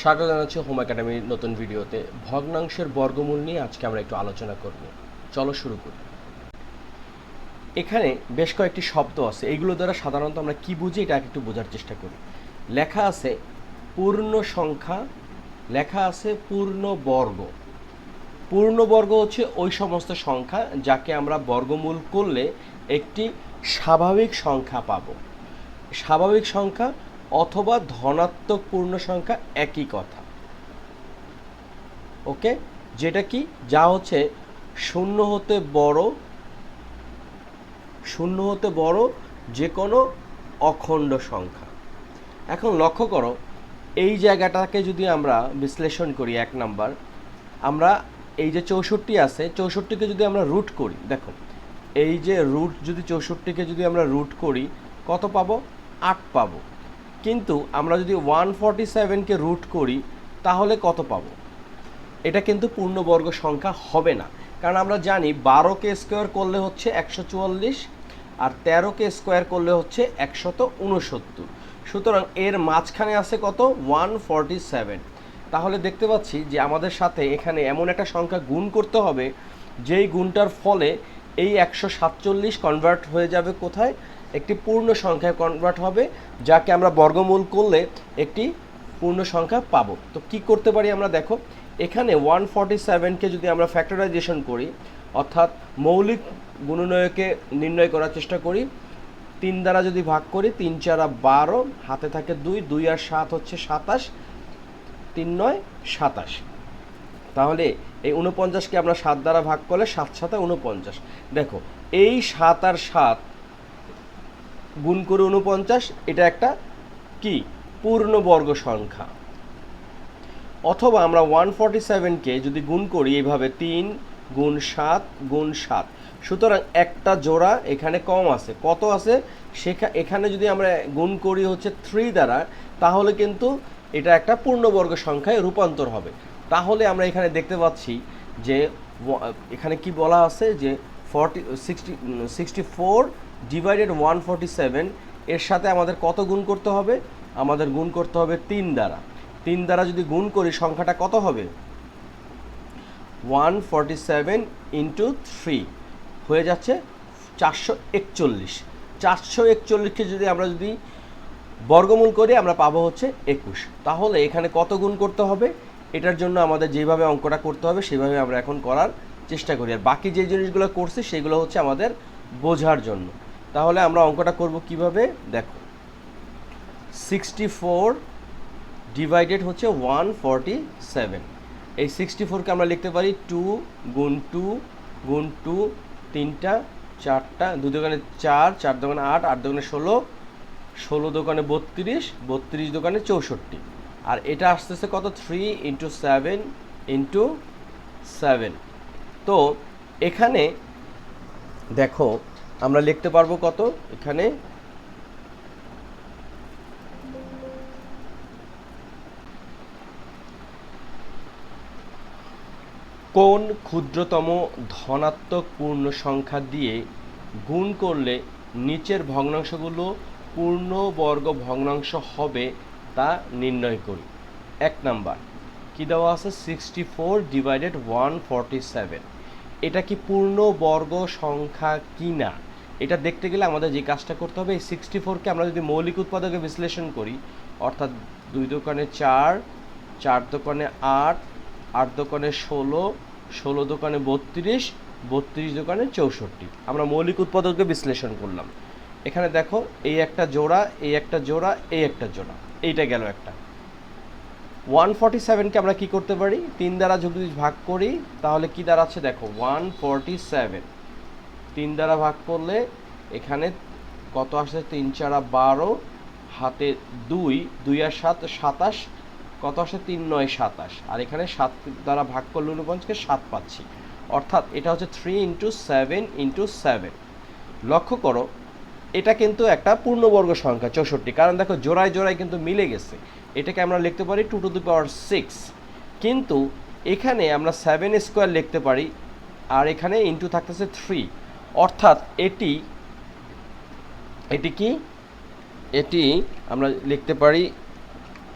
স্বাগত জানাচ্ছি হোম একাডেমির নতুন ভিডিওতে। ভগ্নাংশের বর্গমূল নিয়ে আজকে আমরা একটু আলোচনা করব। চলো শুরু করি। এখানে বেশ কয়েকটি শব্দ আছে। এইগুলো দ্বারা সাধারণত আমরা কি বুঝি, এটা একটু বোঝার চেষ্টা করি। লেখা আছে পূর্ণ সংখ্যা, লেখা আছে পূর্ণ বর্গ। পূর্ণবর্গ হচ্ছে ওই সমস্ত সংখ্যা যাকে আমরা বর্গমূল করলে একটি স্বাভাবিক সংখ্যা পাব। স্বাভাবিক সংখ্যা অথবা ধনাত্মক পূর্ণ সংখ্যা একই কথা। ওকে যেটা কি? যা হচ্ছে শূন্য হতে বড়, শূন্য হতে বড় যে কোনো অখণ্ড সংখ্যা। এখন লক্ষ্য করো, এই জায়গাটাকে যদি আমরা বিশ্লেষণ করি এক নাম্বার, আমরা এই যে চৌষট্টি আছে, চৌষট্টিকে যদি আমরা রুট করি, দেখো, এই যে রুট যদি চৌষট্টিকে যদি আমরা রুট করি, কত পাবো? আট পাবো। কিন্তু আমরা যদি ওয়ান ফর্টি সেভেনকে রুট করি, তাহলে কত পাব? এটা কিন্তু পূর্ণবর্গ সংখ্যা হবে না। কারণ আমরা জানি বারোকে স্কোয়ার করলে হচ্ছে একশো চুয়াল্লিশ আর তেরোকে স্কোয়ার করলে হচ্ছে একশত উনসত্তর। সুতরাং এর মাঝখানে আছে কত? ওয়ান ফর্টি সেভেন তাহলে দেখতে পাচ্ছি যে আমাদের সাথে এখানে এমন একটা সংখ্যা গুণ করতে হবে, যেই গুণটার ফলে এই একশো সাতচল্লিশ কনভার্ট হয়ে যাবে কোথায়? একটি পূর্ণ সংখ্যায় কনভার্ট হবে, যাকে আমরা বর্গমূল করলে একটি পূর্ণ সংখ্যা পাবো। তো কি করতে পারি আমরা? দেখো, এখানে ওয়ান ফর্টি সেভেনকে যদি আমরা ফ্যাক্টরাইজেশন করি, অর্থাৎ মৌলিক গুণনয়কে নির্ণয় করার চেষ্টা করি, তিন দ্বারা যদি ভাগ করি, তিন চারা বারো, হাতে থাকে দুই দুই আর সাত হচ্ছে সাতাশ, তিন নয়, সাতাশ। তাহলে এই উনপঞ্চাশকে আমরা সাত দ্বারা ভাগ করলে সাত সাথে উনপঞ্চাশ দেখো, এই সাত আর সাত গুণ করে উনপঞ্চাশ এটা একটা কি? পূর্ণবর্গ সংখ্যা। অথবা আমরা ওয়ান ফর্টি সেভেনকে যদি গুণ করি এইভাবে তিন গুণ সাত গুণ সাত। সুতরাং একটা জোড়া এখানে কম আছে। কত আছে? সেখা, এখানে যদি আমরা গুণ করি হচ্ছে থ্রি দ্বারা, তাহলে কিন্তু এটা একটা পূর্ণবর্গ সংখ্যায় রূপান্তর হবে। তাহলে আমরা এখানে দেখতে পাচ্ছি যে এখানে কি বলা আছে? যে forty sixty sixty four divided one forty seven এর সাথে আমাদের কত গুণ করতে হবে? আমাদের গুণ করতে হবে তিন দ্বারা। তিন দ্বারা যদি গুণ করি, সংখ্যাটা কত হবে? One forty seven into three হয়ে যাচ্ছে চারশো একচল্লিশ। চারশো একচল্লিশকে যদি আমরা যদি বর্গমূল করে, আমরা পাবো হচ্ছে একুশ। তাহলে এখানে কত গুণ করতে হবে? এটার জন্য আমাদের যেভাবে অঙ্কটা করতে হবে, সেভাবে আমরা এখন করার চেষ্টা করি। আর বাকি যে জিনিসগুলো করছি, সেগুলো হচ্ছে আমাদের বোঝার জন্য। তাহলে আমরা অঙ্কটা করব কীভাবে? দেখো। সিক্সটি ফোর ডিভাইডেড হচ্ছে ওয়ান ফর্টি সেভেন এই সিক্সটি ফোরকে আমরা লিখতে পারি টু গুণ টু গুণ টু তিনটা, চারটা দু দোকানে চার চার দোকানে আট আট দোকানে ষোলো ষোলো দোকানে বত্রিশ বত্রিশ দোকানে চৌষট্টি। আর এটা আসতেছে কত? Three into seven into seven তো এখানে দেখো আমরা লিখতে পারব কত? এখানে কোন ক্ষুদ্রতম ধনাত্মক পূর্ণ সংখ্যা দিয়ে গুণ করলে নিচের ভগ্নাংশগুলো পূর্ণবর্গ ভগ্নাংশ হবে তা নির্ণয় করি। এক নাম্বার, কি দেওয়া আছে? Sixty four divided one forty seven এটা কি পূর্ণবর্গ সংখ্যা কি না এটা দেখতে গেলে আমাদের যে কাজটা করতে হবে, এই সিক্সটি ফোরকে আমরা যদি মৌলিক উৎপাদকে বিশ্লেষণ করি, অর্থাৎ দুই দোকানে চার চার দোকানে আট আট দোকানে ষোলো ষোলো দোকানে বত্রিশ বত্রিশ দোকানে চৌষট্টি। আমরা মৌলিক উৎপাদককে বিশ্লেষণ করলাম। এখানে দেখো, এই একটা জোড়া, এই একটা জোড়া, এই একটা জোড়া। এইটা গেল একটা। ওয়ান ফর্টি সেভেনকে আমরা কী করতে পারি? তিন দ্বারা যদি ভাগ করি, তাহলে কি দাঁড়াচ্ছে দেখো ওয়ান ফর্টি সেভেন তিন দ্বারা ভাগ করলে এখানে কত আসছে তিন চারা বারো, হাতে দুই দুই আর সাত, সাতাশ। কত আসে? তিন, নয়, সাতাশ। আর এখানে সাত দ্বারা ভাগ করলে উনপঞ্চকে সাত পাচ্ছি। অর্থাৎ এটা হচ্ছে three into seven into seven লক্ষ্য করো, এটা কিন্তু একটা পূর্ণবর্গ সংখ্যা, চৌষট্টি। কারণ দেখো, জোড়ায় জোড়ায় কিন্তু মিলে গেছে। এটাকে আমরা লিখতে পারি two to the power six কিন্তু এখানে আমরা সেভেন স্কোয়ার লিখতে পারি, আর এখানে ইন্টু থাকতেছে থ্রি অর্থাৎ এটি এটি কি? এটি আমরা লিখতে পারি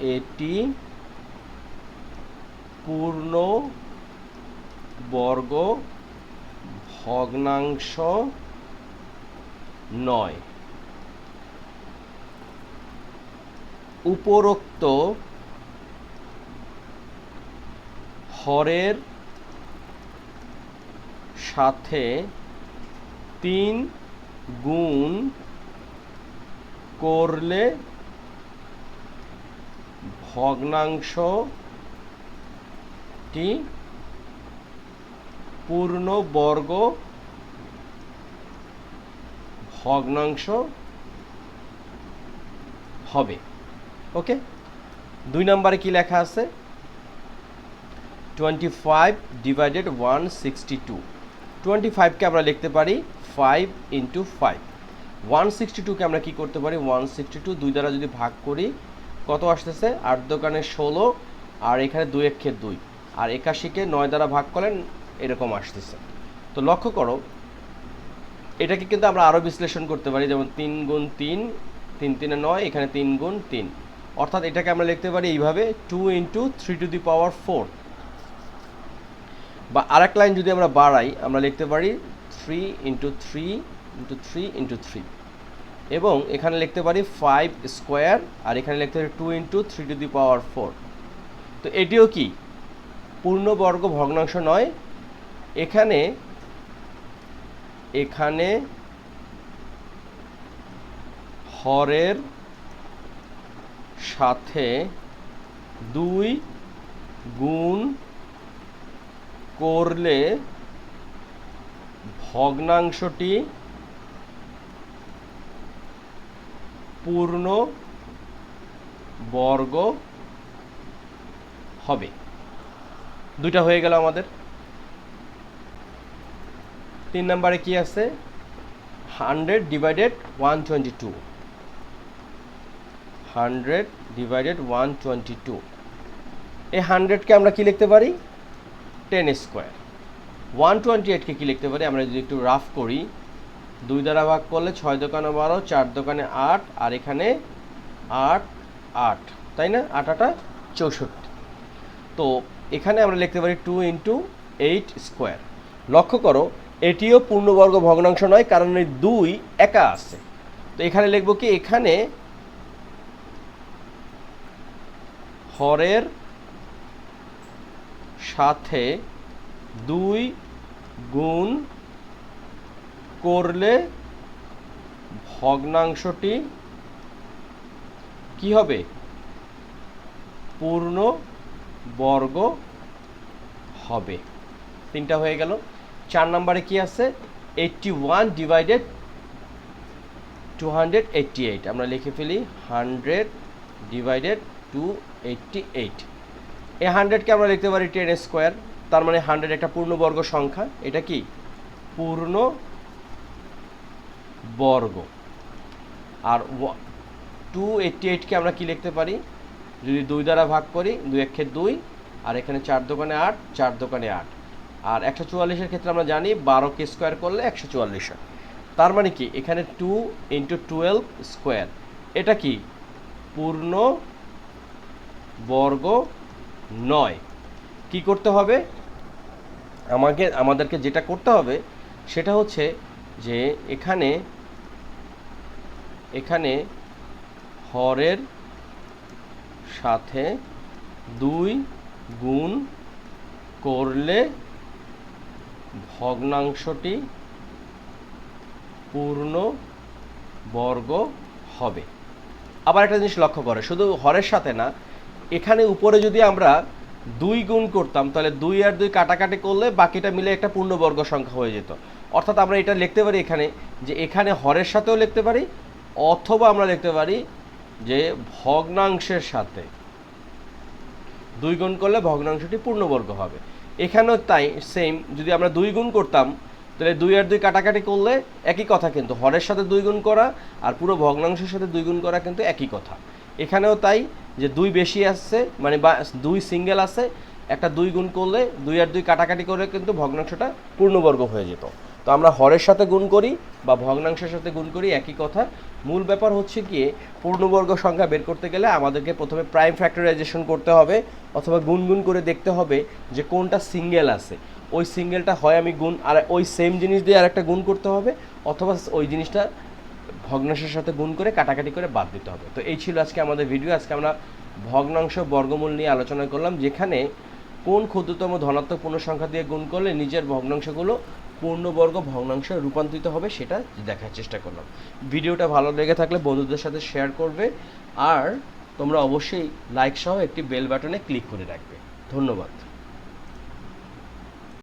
এটি পূর্ণ বর্গ ভগ্নাংশ নয়। উপরোক্ত হরের সাথে তিন গুণ করলে ভগ্নাংশটি পূর্ণ বর্গ ভগ্নাংশ হবে। ওকে? দুই নম্বরে কি লেখা আছে? Twenty five divided one sixty two. Twenty ফাইভকে আমরা লিখতে পারি five into five one sixty টুকে আমরা কী করতে পারি? ওয়ান সিক্সটি টু দুই দ্বারা যদি ভাগ করি, কত আসতেছে? আট দোকানে ষোলো, আর এখানে দুই এক্ষে দুই। আর একাশিকে নয় দ্বারা ভাগ করলেন এরকম আসতেছে। তো লক্ষ্য করো, এটাকে কিন্তু আমরা আরও বিশ্লেষণ করতে পারি, যেমন তিন গুণ তিন তিন তিনে নয়, এখানে তিন গুণ তিন। অর্থাৎ এটাকে আমরা লিখতে পারি এইভাবে two into three to the power four বা আরেক লাইন যদি আমরা বাড়াই, আমরা লিখতে পারি three into three into three into three এবং এখানে লিখতে পারি ফাইভ স্কোয়ার আর এখানে লিখতে পারি two into three to the power four তো এটিও কি? পূর্ণবর্গ ভগ্নাংশ নয়। এখানে এখানে হরের সাথে দুই গুণ করলে ভগ্নাংশটি পূর্ণ বর্গ হবে। দুইটা হয়ে গেল আমাদের। তিন নম্বরে কি আছে? Hundred divided one twenty two. Hundred divided one twenty two. এই হান্ড্রেডকে আমরা কি লিখতে পারি? Ten square. ওয়ান টোয়েন্টি এইটকে কী লিখতে পারি? আমরা যদি একটু রাফ করি, দুই দ্বারা ভাগ করলে ছয় দোকানে বারো, চার দোকানে আট, আর এখানে আট আট, তাই না? আট, আটা চৌষট্টি। তো এখানে আমরা লিখতে পারি টু ইন্টু এইট স্কোয়ার লক্ষ্য করো, এটিও পূর্ণবর্গ ভগ্নাংশ নয়, কারণ এই দুই একা আছে। তো এখানে লিখব কি? এখানে হরের সাথে দুই গুণ করলে ভগ্নাংশটি কি হবে? পূর্ণ বর্গ হবে। তিনটা হয়ে গেল। চার নম্বরে কি আছে? Eighty one divided two hundred eighty eight আমরা লিখে ফেলি hundred divided two eighty eight এই হান্ড্রেডকে আমরা লিখতে পারি টেন স্কোয়ার তার মানে হান্ড্রেড একটা পূর্ণবর্গ সংখ্যা। এটা কি? পূর্ণ বর্গ আর টু এইটটি এইটকে আমরা কি লিখতে পারি? যদি দুই দ্বারা ভাগ করি, দুই একে দুই, আর এখানে চার দোকানে আট, চার দোকানে আট। আর একশো চুয়াল্লিশের ক্ষেত্রে আমরা জানি বারোকে স্কোয়ার করলে একশো চুয়াল্লিশ হয়। তার মানে কি? এখানে টু ইন্টু টুয়েলভ স্কোয়ার এটা কি? পূর্ণ বর্গ নয়। কি করতে হবে? আমাকে, আমাদেরকে যেটা করতে হবে সেটা হচ্ছে যে এখানে এখানে হরের সাথে দুই গুণ করলে ভগ্নাংশটি পূর্ণ বর্গ হবে। আবার একটা জিনিস লক্ষ্য করে, শুধু হরের সাথে না, এখানে উপরে যদি আমরা দুই গুণ করতাম, তাহলে দুই আর দুই কাটাকাটি করলে বাকিটা মিলে একটা পূর্ণবর্গ সংখ্যা হয়ে যেত। অর্থাৎ আমরা এটা লিখতে পারি এখানে, যে এখানে হরের সাথেও লিখতে পারি, অথবা আমরা লিখতে পারি যে ভগ্নাংশের সাথে। দুই গুণ করলে ভগ্নাংশটি পূর্ণবর্গ হবে। এখানেও তাই সেম যদি আমরা দুই গুণ করতাম, তাহলে দুই আর দুই কাটাকাটি করলে একই কথা কিন্তু, হরের সাথে দুই গুণ করা আর পুরো ভগ্নাংশের সাথে দুই গুণ করা কিন্তু একই কথা। এখানেও তাই যে দুই বেশি আসছে মানে বা দুই সিঙ্গেল আছে, একটা দুই গুণ করলে দুই আর দুই কাটাকাটি করে কিন্তু ভগ্নাংশটা পূর্ণবর্গ হয়ে যেত। তো আমরা হরের সাথে গুণ করি বা ভগ্নাংশের সাথে গুণ করি একই কথা। মূল ব্যাপার হচ্ছে গিয়ে পূর্ণবর্গ সংখ্যা বের করতে গেলে আমাদেরকে প্রথমে প্রাইম ফ্যাক্টরাইজেশন করতে হবে অথবা গুনগুন করে দেখতে হবে যে কোনটা সিঙ্গেল আছে। ওই সিঙ্গেলটা হয় আমি গুণ, আর ওই সেম জিনিস দিয়ে আরেকটা গুণ করতে হবে অথবা ওই জিনিসটা ভগ্নাংশের সাথে গুণ করে, কাটাকাটি করে বাদ দিতে হবে। তো এই ছিল আজকে আমাদের ভিডিও আজকে আমরা ভগ্নাংশ বর্গমূল নিয়ে আলোচনা করলাম, যেখানে কোন ক্ষুদ্রতম ধনাত্মক পূর্ণ সংখ্যা দিয়ে গুণ করলে নিজের ভগ্নাংশগুলো পূর্ণবর্গ ভগ্নাংশে রূপান্তরিত হবে, সেটা দেখার চেষ্টা করলাম। ভিডিওটা ভালো লেগে থাকলে বন্ধুদের সাথে শেয়ার করবে, আর তোমরা অবশ্যই লাইক সহ একটি বেল বাটনে ক্লিক করে রাখবে। ধন্যবাদ।